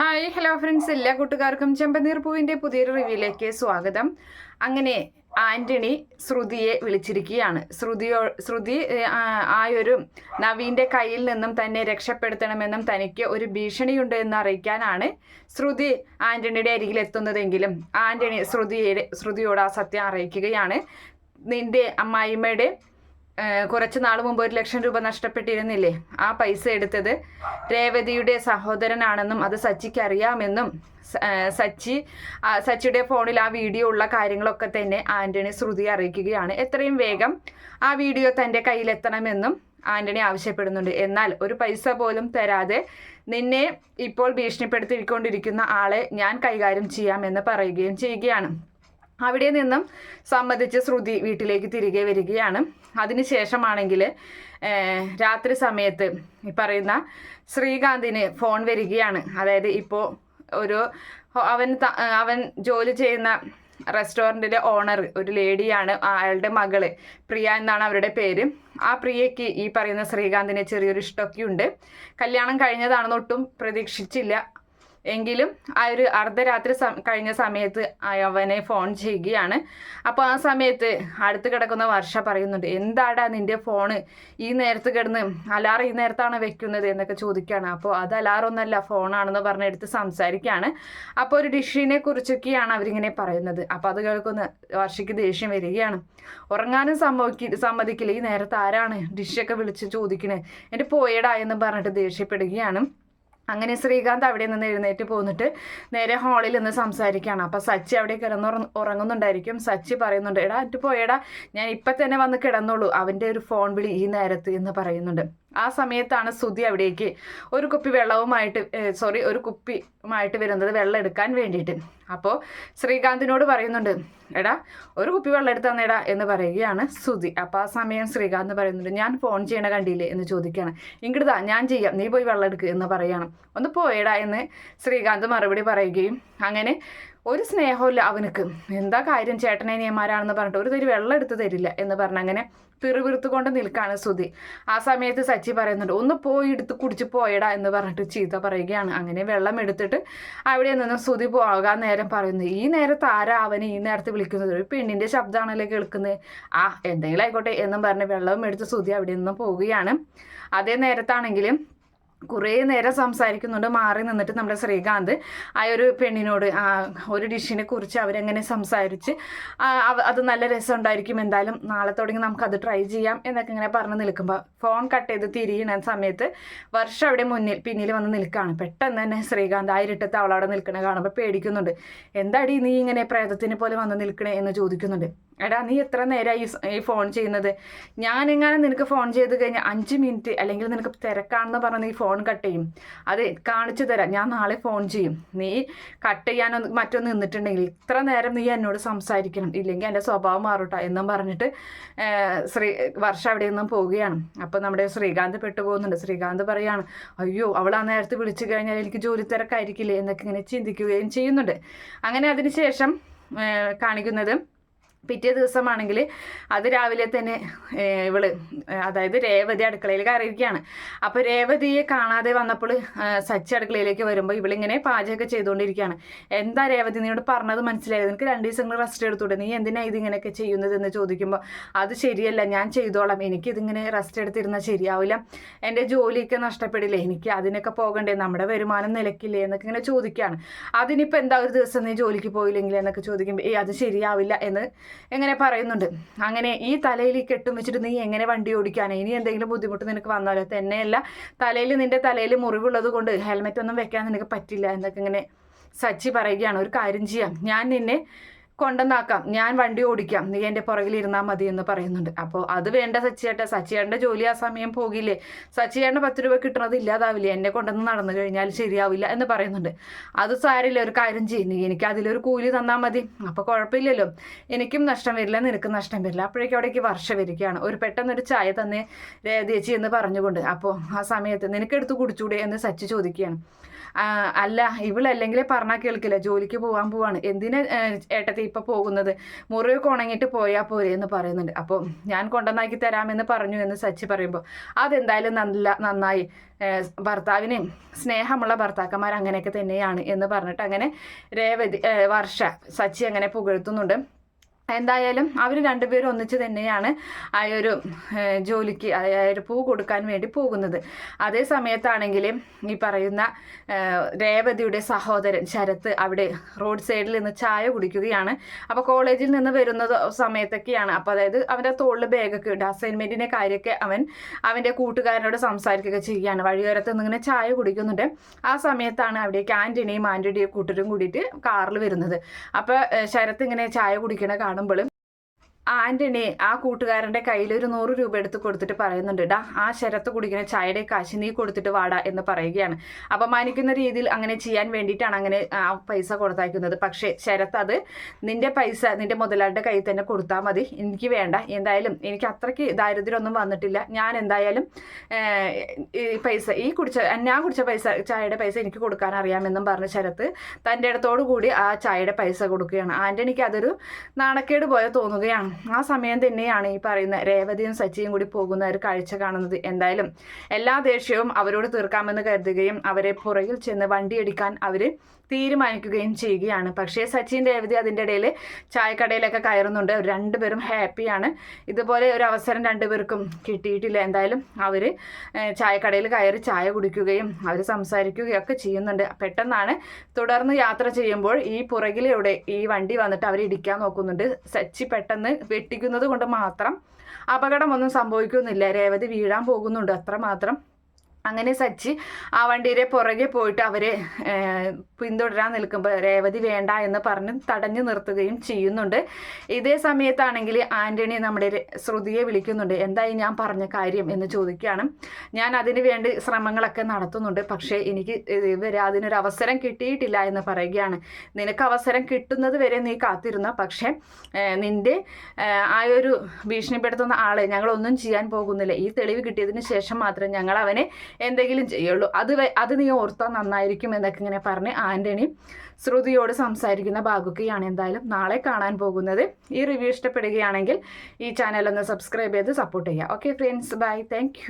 Hi hello friends. എല്ലാ കൂട്ടുകാർക്കും ചെമ്പനീർ പൂവിന്റെ പുതിയൊരു റിവ്യൂയിലേക്ക് സ്വാഗതം. അങ്ങനെ ആന്റണി ശ്രുതിയെ വിളിച്ചിരിക്കുകയാണ്. ശ്രുതിയോ ശ്രുതി ആ ഒരു നവീന്റെ കയ്യിൽ നിന്നും തന്നെ രക്ഷപ്പെടുത്തണമെന്നും തനിക്ക് ഒരു ഭീഷണിയുണ്ട് എന്ന് അറിയിക്കാനാണ് ശ്രുതി ആന്റണിയുടെ അരികിൽ എത്തുന്നതെങ്കിലും ആന്റണി ശ്രുതിയുടെ ശ്രുതിയോട് ആ സത്യം അറിയിക്കുകയാണ്. നിന്റെ അമ്മായിമ്മയുടെ കുറച്ച് നാൾ മുമ്പ് ഒരു ലക്ഷം രൂപ നഷ്ടപ്പെട്ടിരുന്നില്ലേ? ആ പൈസ എടുത്തത് രേവതിയുടെ സഹോദരനാണെന്നും അത് സച്ചിക്ക് അറിയാമെന്നും സച്ചി സച്ചിയുടെ ഫോണിൽ ആ വീഡിയോ ഉള്ള കാര്യങ്ങളൊക്കെ തന്നെ ആന്റണി ശ്രുതി അറിയിക്കുകയാണ്. എത്രയും വേഗം ആ വീഡിയോ തന്റെ കയ്യിലെത്തണമെന്നും ആന്റണി ആവശ്യപ്പെടുന്നുണ്ട്. എന്നാൽ ഒരു പൈസ പോലും തരാതെ നിന്നെ ഇപ്പോൾ ഭീഷണിപ്പെടുത്തിക്കൊണ്ടിരിക്കുന്ന ആളെ ഞാൻ കൈകാര്യം ചെയ്യാമെന്ന് പറയുകയും ചെയ്യുകയാണ്. അവിടെ നിന്നും സമ്മതിച്ച് ശ്രുതി വീട്ടിലേക്ക് തിരികെ വരികയാണ്. അതിനുശേഷമാണെങ്കിൽ രാത്രി സമയത്ത് ഈ പറയുന്ന ശ്രീകാന്തിന് ഫോൺ വരികയാണ്. അതായത് ഇപ്പോൾ ഒരു അവൻ അവൻ ജോലി ചെയ്യുന്ന റെസ്റ്റോറന്റിലെ ഓണർ ഒരു ലേഡിയാണ് അയാളുടെ മകൾ പ്രിയ എന്നാണ് അവരുടെ പേര്. ആ പ്രിയയ്ക്ക് ഈ പറയുന്ന ശ്രീകാന്തിനെ ചെറിയൊരു ഇഷ്ടമൊക്കെ ഉണ്ട് കല്യാണം കഴിഞ്ഞതാണെന്ന് ഒട്ടും പ്രതീക്ഷിച്ചില്ല. എങ്കിലും ആ ഒരു അർദ്ധരാത്രി കഴിഞ്ഞ സമയത്ത് അവനെ ഫോൺ ചെയ്യുകയാണ്. അപ്പോൾ ആ സമയത്ത് അടുത്ത് കിടക്കുന്ന വർഷ പറയുന്നുണ്ട് എന്താടാ നിന്റെ ഫോണ് ഈ നേരത്ത് കിടന്ന് അലാറ് ഈ നേരത്താണ് വെക്കുന്നത്? എന്നൊക്കെ ചോദിക്കുകയാണ്. അപ്പോൾ അത് അലാറൊന്നല്ല ഫോണാണെന്ന് പറഞ്ഞ് എടുത്ത് സംസാരിക്കുകയാണ്. അപ്പോൾ ഒരു ഡിഷിനെ കുറിച്ചൊക്കെയാണ് അവരിങ്ങനെ പറയുന്നത്. അപ്പോൾ അത് കേൾക്കുന്ന വർഷയ്ക്ക് ദേഷ്യം വരികയാണ്. ഉറങ്ങാനും സംഭവിക്ക സമ്മതിക്കില്ല ഈ നേരത്ത് ആരാണ് ഡിഷൊക്കെ വിളിച്ച് ചോദിക്കണേ? എന്റെ പോയടാ എന്ന് പറഞ്ഞിട്ട് ദേഷ്യപ്പെടുകയാണ്. അങ്ങനെ ശ്രീകാന്ത് അവിടെ നിന്ന് എഴുന്നേറ്റ് പോന്നിട്ട് നേരെ ഹാളിൽ നിന്ന് സംസാരിക്കുകയാണ്. അപ്പോൾ സച്ചി അവിടെ കിടന്ന് ഉറങ്ങുന്നുണ്ടായിരിക്കും. സച്ചി പറയുന്നുണ്ട് എടാ എന്നിട്ട് പോയടാ. ഞാൻ ഇപ്പം തന്നെ വന്ന് കിടന്നോളൂ. അവന്റെ ഒരു ഫോൺ വിളി ഈ നേരത്ത് എന്ന് പറയുന്നുണ്ട്. ആ സമയത്താണ് സുധി അവിടേക്ക് ഒരു കുപ്പി വെള്ളവുമായിട്ട് സോറി ഒരു കുപ്പിയുമായിട്ട് വരുന്നത് വെള്ളം എടുക്കാൻ വേണ്ടിയിട്ട്. അപ്പോൾ ശ്രീകാന്തിനോട് പറയുന്നുണ്ട് എടാ ഒരു കുപ്പി വെള്ളം എടുത്ത് തന്നേടാ എന്ന് പറയുകയാണ് സുധി അപ്പോൾ ആ സമയം ശ്രീകാന്ത് പറയുന്നുണ്ട് ഞാൻ ഫോൺ ചെയ്യണ കണ്ടില്ലേ? എന്ന് ചോദിക്കുകയാണ്. ഇങ്ങോട്ട് ഞാൻ ചെയ്യാം. നീ പോയി വെള്ളം എടുക്കുക എന്ന് പറയുകയാണ് ഒന്ന് പോയടാ എന്ന് ശ്രീകാന്ത് മറുപടി പറയുകയും അങ്ങനെ ഒരു സ്നേഹമില്ല അവനക്ക്. എന്താ കാര്യം ചേട്ടനെ നിയമാരാണെന്ന് പറഞ്ഞിട്ട് ഒരു തരി വെള്ളം എടുത്ത് തരില്ല എന്ന് പറഞ്ഞ് അങ്ങനെ പിറുപിറുത്തുകൊണ്ട് നിൽക്കുകയാണ് സുധി. ആ സമയത്ത് സച്ചി പറയുന്നുണ്ട് ഒന്ന് പോയി എടുത്ത് കുടിച്ച് പോയടാ എന്ന് പറഞ്ഞിട്ട് ചീത്ത പറയുകയാണ്. അങ്ങനെ വെള്ളം എടുത്തിട്ട് അവിടെ നിന്ന് സുധി പോകാൻ നേരം പറയുന്നു ഈ നേരത്ത് ആരാ അവനെ ഈ നേരത്ത് വിളിക്കുന്നത്? ഒരു പെണ്ണിന്റെ ശബ്ദമാണല്ലോ കേൾക്കുന്നത് ആ എന്തെങ്കിലും ആയിക്കോട്ടെ എന്നും പറഞ്ഞ് വെള്ളവും എടുത്ത് സുധി അവിടെ നിന്ന് പോവുകയാണ്. അതേ നേരത്താണെങ്കിലും കുറേ നേരം സംസാരിക്കുന്നുണ്ട്. മാറി നിന്നിട്ട് നമ്മുടെ ശ്രീകാന്ത് ആ ഒരു പെണ്ണിനോട് ആ ഒരു ഡിഷിനെ കുറിച്ച് അവരെങ്ങനെ സംസാരിച്ച് അത് നല്ല രസം ഉണ്ടായിരിക്കും എന്തായാലും നാളെ തുടങ്ങി അത് ട്രൈ ചെയ്യാം എന്നൊക്കെ ഇങ്ങനെ പറഞ്ഞ് നിൽക്കുമ്പോൾ ഫോൺ കട്ട് ചെയ്ത് തിരിയണ സമയത്ത് വർഷം അവിടെ മുന്നിൽ പിന്നിൽ വന്ന് നിൽക്കുകയാണ്. പെട്ടെന്ന് തന്നെ ശ്രീകാന്ത് ആ ഇരുട്ടത്ത് അവളവിടെ നിൽക്കണ കാണുമ്പോൾ പേടിക്കുന്നുണ്ട്. എന്താടി നീ ഇങ്ങനെ പ്രേതത്തിനെ പോലെ വന്ന് നിൽക്കണേ എന്ന് ചോദിക്കുന്നുണ്ട്. എടാ നീ എത്ര നേരമായി ഈ ഈ ഫോൺ ചെയ്യുന്നത്? ഞാനെങ്ങനെ നിനക്ക് ഫോൺ ചെയ്ത് കഴിഞ്ഞാൽ അഞ്ച് മിനിറ്റ് അല്ലെങ്കിൽ നിനക്ക് തിരക്കാണെന്ന് പറഞ്ഞ് നീ ഫോൺ കട്ട് ചെയ്യും. അത് കാണിച്ചു തരാം. ഞാൻ നാളെ ഫോൺ ചെയ്യും. നീ കട്ട് ചെയ്യാനൊന്ന് മറ്റൊന്ന് നിന്നിട്ടുണ്ടെങ്കിൽ ഇത്ര നേരം നീ എന്നോട് സംസാരിക്കണം. ഇല്ലെങ്കിൽ എന്റെ സ്വഭാവം മാറൂട്ടോ എന്നും പറഞ്ഞിട്ട് ശ്രീ വർഷ അവിടെ നിന്നും പോവുകയാണ്. അപ്പോൾ നമ്മുടെ ശ്രീകാന്ത് പെട്ടുപോകുന്നുണ്ട്. ശ്രീകാന്ത് പറയാണ് അയ്യോ അവൾ ആ നേരത്തെ വിളിച്ചു കഴിഞ്ഞാൽ എനിക്ക് ജോലി തിരക്കായിരിക്കില്ലേ? എന്നൊക്കെ ഇങ്ങനെ ചിന്തിക്കുകയും ചെയ്യുന്നുണ്ട്. അങ്ങനെ അതിനുശേഷം കാണിക്കുന്നത് പിറ്റേ ദിവസമാണെങ്കിൽ അത് രാവിലെ തന്നെ ഇവൾ അതായത് രേവതി അടുക്കളയിൽ കയറിയിരിക്കുകയാണ്. അപ്പോൾ രേവതിയെ കാണാതെ വന്നപ്പോൾ സച്ചി അടുക്കളയിലേക്ക് വരുമ്പോൾ ഇവളിങ്ങനെ പാചകമൊക്കെ ചെയ്തുകൊണ്ടിരിക്കുകയാണ്. എന്താ രേവതി നീയോട് പറഞ്ഞത് മനസ്സിലായത് നിനക്ക് രണ്ട് ദിവസങ്ങൾ റെസ്റ്റ് എടുത്തൂടെ നീ എന്തിനാ ഇതിങ്ങനെയൊക്കെ ചെയ്യുന്നത് എന്ന് ചോദിക്കുമ്പോൾ അത് ശരിയല്ല ഞാൻ ചെയ്തോളാം. എനിക്കിതിങ്ങനെ റെസ്റ്റ് എടുത്തിരുന്നാൽ ശരിയാവില്ല. എന്റെ ജോലിയൊക്കെ നഷ്ടപ്പെടില്ലേ? എനിക്ക് അതിനൊക്കെ പോകണ്ടേ? നമ്മുടെ വരുമാനം നിലക്കില്ലേ എന്നൊക്കെ ഇങ്ങനെ ചോദിക്കുകയാണ്. അതിനിപ്പോൾ എന്താ ഒരു ദിവസം നീ ജോലിക്ക് പോയില്ലെങ്കിൽ എന്നൊക്കെ ചോദിക്കുമ്പോൾ ഏ അത് ശരിയാവില്ല എന്ന് എങ്ങനെ പറയുന്നുണ്ട്. അങ്ങനെ ഈ തലയിൽ കെട്ടും വെച്ചിട്ട് നീ എങ്ങനെ വണ്ടി ഓടിക്കാനോ? ഇനി എന്തെങ്കിലും ബുദ്ധിമുട്ട് നിനക്ക് വന്നാലോ? തന്നെയല്ല തലയിൽ നിന്റെ തലയിൽ മുറിവുള്ളത് കൊണ്ട് ഹെൽമെറ്റ് ഒന്നും വെക്കാൻ നിനക്ക് പറ്റില്ല എന്നൊക്കെ ഇങ്ങനെ സച്ചി പറയുകയാണ്. ഒരു കാര്യം ചെയ്യാം. ഞാൻ നിന്നെ കൊണ്ടുവന്നാക്കാം. ഞാൻ വണ്ടി ഓടിക്കാം. നീ എന്റെ പുറകിൽ ഇരുന്നാൽ മതി എന്ന് പറയുന്നുണ്ട്. അപ്പോൾ അത് വേണ്ട സച്ചിയേട്ട. സച്ചിയേട്ടന്റെ ജോലി ആ സമയം പോകില്ലേ? സച്ചിയേട്ടന് പത്ത് രൂപ കിട്ടണത് ഇല്ലാതാവില്ലേ? എന്നെ കൊണ്ടുവന്ന് നടന്നു കഴിഞ്ഞാൽ ശരിയാവില്ല എന്ന് പറയുന്നുണ്ട്. അത് സാരില്ല ഒരു കാര്യം ചെയ്യും. നീ എനിക്ക് അതിലൊരു കൂലി തന്നാൽ മതി. അപ്പോൾ കുഴപ്പമില്ലല്ലോ. എനിക്കും നഷ്ടം വരില്ല. നിനക്കും നഷ്ടം വരില്ല. അപ്പോഴേക്കും അവിടേക്ക് വർഷം വരികയാണ്. ഒരു പെട്ടെന്നൊരു ചായ തന്നെ രേതേച്ചി എന്ന് പറഞ്ഞുകൊണ്ട്. അപ്പോൾ ആ സമയത്ത് നിനക്കെടുത്ത് കുടിച്ചൂടെ എന്ന് സച്ചി ചോദിക്കുകയാണ്. അല്ല ഇവളല്ലെങ്കിലേ പറഞ്ഞാൽ കേൾക്കില്ല. ജോലിക്ക് പോകാൻ പോവാണ്. എന്തിനാ ഏട്ടത്തി ഇപ്പം പോകുന്നത്. മുറിവൊക്കെ ഉണങ്ങിയിട്ട് പോയാൽ പോരെ എന്ന് പറയുന്നുണ്ട്. അപ്പോൾ ഞാൻ കൊണ്ടുവന്നാക്കി തരാമെന്ന് പറഞ്ഞു എന്ന് സച്ചി പറയുമ്പോൾ അതെന്തായാലും നല്ല നന്നായി. ഭർത്താവിന് സ്നേഹമുള്ള ഭർത്താക്കന്മാർ അങ്ങനെയൊക്കെ തന്നെയാണ് എന്ന് പറഞ്ഞിട്ട് അങ്ങനെ രേവതി വർഷ സച്ചി അങ്ങനെ പുകഴ്ത്തുന്നുണ്ട്. എന്തായാലും അവർ രണ്ടുപേരും ഒന്നിച്ച് തന്നെയാണ് ആ ഒരു ജോലിക്ക് ഒരു പൂ കൊടുക്കാൻ വേണ്ടി പോകുന്നത്. അതേ സമയത്താണെങ്കിൽ ഈ പറയുന്ന രേവതിയുടെ സഹോദരൻ ശരത്ത് അവിടെ റോഡ് സൈഡിൽ നിന്ന് ചായ കുടിക്കുകയാണ്. അപ്പോൾ കോളേജിൽ നിന്ന് വരുന്ന സമയത്തൊക്കെയാണ്. അപ്പോൾ അതായത് അവന്റെ തോളിൽ ബാഗൊക്കെ ഉണ്ട്. അസൈൻമെന്റിന്റെ കാര്യമൊക്കെ അവൻ അവന്റെ കൂട്ടുകാരനോട് സംസാരിക്കുകയൊക്കെ ചെയ്യുകയാണ്. വഴിയോരത്ത് നിന്ന് ഇങ്ങനെ ചായ കുടിക്കുന്നുണ്ട്. ആ സമയത്താണ് അവിടെ ആന്റണിയും ആന്റണിയും കൂട്ടരും കൂടിയിട്ട് കാറിൽ വരുന്നത്. അപ്പോൾ ശരത്ത് ഇങ്ങനെ ചായ കുടിക്കണ കാണുമ്പോൾ ആന്റണി ആ കൂട്ടുകാരന്റെ കയ്യിൽ ഒരു നൂറ് രൂപ എടുത്ത് കൊടുത്തിട്ട് പറയുന്നുണ്ട് ഡാ ആ ശരത്ത് കുടിക്കുന്ന ചായയുടെ കാശ് നീ കൊടുത്തിട്ട് വാടാ എന്ന് പറയുകയാണ്. അപമാനിക്കുന്ന രീതിയിൽ അങ്ങനെ ചെയ്യാൻ വേണ്ടിയിട്ടാണ് അങ്ങനെ ആ പൈസ കൊടുത്തയക്കുന്നത്. പക്ഷേ ശരത്ത് അത് നിന്റെ പൈസ നിന്റെ മുതലാളിയുടെ കയ്യിൽ തന്നെ കൊടുത്താൽ മതി എനിക്ക് വേണ്ട. എന്തായാലും എനിക്ക് അത്രയ്ക്ക് ദാരിദ്ര്യമൊന്നും വന്നിട്ടില്ല. ഞാൻ എന്തായാലും ഈ പൈസ ഈ കുടിച്ച ഞാൻ കുടിച്ച പൈസ ചായയുടെ പൈസ എനിക്ക് കൊടുക്കാൻ അറിയാമെന്നും പറഞ്ഞ ശരത്ത് തന്റെ അടുത്തോടു കൂടി ആ ചായയുടെ പൈസ കൊടുക്കുകയാണ്. ആന്റണിക്ക് അതൊരു നാണക്കേട് പോലെ തോന്നുകയാണ്. ആ സമയം തന്നെയാണ് ഈ പറയുന്ന രേവതിയും സച്ചിയും കൂടി പോകുന്ന ഒരു കാഴ്ച കാണുന്നത്. എന്തായാലും എല്ലാ ദേഷ്യവും അവരോട് തീർക്കാമെന്ന് കരുതുകയും അവരെ പുറകിൽ ചെന്ന് വണ്ടിയടിക്കാൻ അവർ തീരുമാനിക്കുകയും ചെയ്യുകയാണ്. പക്ഷേ സച്ചിൻ രേവതി അതിന്റെ ഇടയിൽ ചായക്കടയിലൊക്കെ കയറുന്നുണ്ട്. രണ്ടുപേരും ഹാപ്പിയാണ് ഇതുപോലെ ഒരു അവസരം രണ്ടുപേർക്കും കിട്ടിയിട്ടില്ല. എന്തായാലും അവർ ചായക്കടയിൽ കയറി ചായ കുടിക്കുകയും അവർ സംസാരിക്കുകയും ഒക്കെ ചെയ്യുന്നുണ്ട്. പെട്ടെന്നാണ് തുടർന്ന് യാത്ര ചെയ്യുമ്പോൾ ഈ പുറകിലൂടെ ഈ വണ്ടി വന്നിട്ട് അവർ ഇടിക്കാൻ നോക്കുന്നുണ്ട്. സച്ചി പെട്ടെന്ന് വെട്ടിക്കുന്നത് കൊണ്ട് മാത്രം അപകടമൊന്നും സംഭവിക്കുന്നില്ല. രേവതി വീഴാൻ പോകുന്നുണ്ട്. അത്രമാത്രം അങ്ങനെ സച്ചി ആ വണ്ടിയുടെ പുറകെ പോയിട്ട് അവരെ പിന്തുടരാൻ നിൽക്കുമ്പോൾ രേവതി വേണ്ട എന്ന് പറഞ്ഞ് തടഞ്ഞു നിർത്തുകയും ചെയ്യുന്നുണ്ട്. ഇതേ സമയത്താണെങ്കിൽ ആന്റണി നമ്മുടെ ശ്രുതിയെ വിളിക്കുന്നുണ്ട്. എന്തായി ഞാൻ പറഞ്ഞ കാര്യം എന്ന് ചോദിക്കുകയാണ്. ഞാൻ അതിന് വേണ്ടി ശ്രമങ്ങളൊക്കെ നടത്തുന്നുണ്ട്. പക്ഷേ എനിക്ക് ഇതുവരെ അതിനൊരു അവസരം കിട്ടിയിട്ടില്ല എന്ന് പറയുകയാണ്. നിനക്ക് അവസരം കിട്ടുന്നത് വരെ നീ കാത്തിരുന്ന. പക്ഷേ നിന്റെ ആ ഒരു ഭീഷണിപ്പെടുത്തുന്ന ആളെ ഞങ്ങളൊന്നും ചെയ്യാൻ പോകുന്നില്ല. ഈ തെളിവ് കിട്ടിയതിന് ശേഷം മാത്രം ഞങ്ങൾ അവനെ എന്തെങ്കിലും ചെയ്യുള്ളൂ. അത് അത് നീ ഓർത്താൽ നന്നായിരിക്കും എന്നൊക്കെ ഇങ്ങനെ പറഞ്ഞ് ആന്റണി ശ്രുതിയോട് സംസാരിക്കുന്ന ഭാഗൊക്കെയാണ് എന്തായാലും നാളെ കാണാൻ പോകുന്നത്. ഈ റിവ്യൂ ഇഷ്ടപ്പെടുകയാണെങ്കിൽ ഈ ചാനൽ ഒന്ന് സബ്സ്ക്രൈബ് ചെയ്ത് സപ്പോർട്ട് ചെയ്യുക. Okay friends bye thank